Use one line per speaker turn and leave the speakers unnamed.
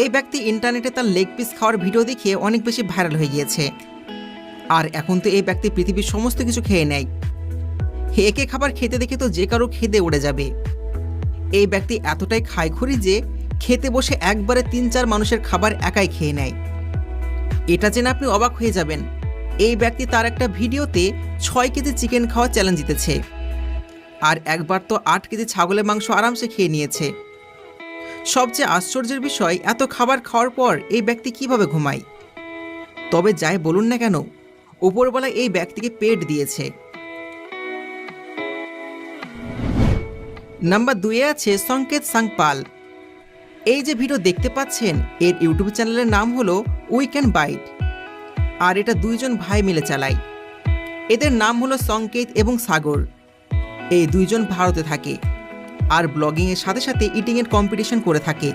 এই ব্যক্তি ইন্টারনেটে তার লেগ পিস খাওয়ার ভিডিও দেখিয়ে অনেক বেশি ভাইরাল হয়ে গিয়েছে। আর এখন তো এই ব্যক্তি পৃথিবীর সমস্ত কিছু খেয়ে নেয়। একে খাবার খেতে দেখে তো যে কারও খেদে উড়ে যাবে। এই ব্যক্তি এতটাই খায়খুরি যে খেতে বসে একবারে তিন চার মানুষের খাবার একাই খেয়ে নেয়। এটা জেনে আপনি অবাক হয়ে যাবেন। এই ব্যক্তি তার একটা ভিডিওতে ছয় কেজি চিকেন খাওয়া চ্যালেঞ্জ জিতেছে। আর একবার তো আট কেজি ছাগলের মাংস আরামসে খেয়ে নিয়েছে। সবচেয়ে আশ্চর্যের বিষয়, এত খাবার খাওয়ার পর এই ব্যক্তি কীভাবে ঘুমায়? তবে যাই বলুন না কেন উপরবেলা এই ব্যক্তিকে পেট দিয়েছে। নাম্বার দুয়ে আছে সংকেত সাংপাল। এই যে ভিডিও দেখতে পাচ্ছেন, এর ইউটিউব চ্যানেলের নাম হলো উইকেন্ড বাইট। আর এটা দুইজন ভাই মিলে চালায়। এদের নাম হলো সংকেত এবং সাগর। এই দুইজন ভারতে থাকে। আর ব্লগিংয়ের সাথে সাথে ইটিংয়ের কম্পিটিশন করে থাকে।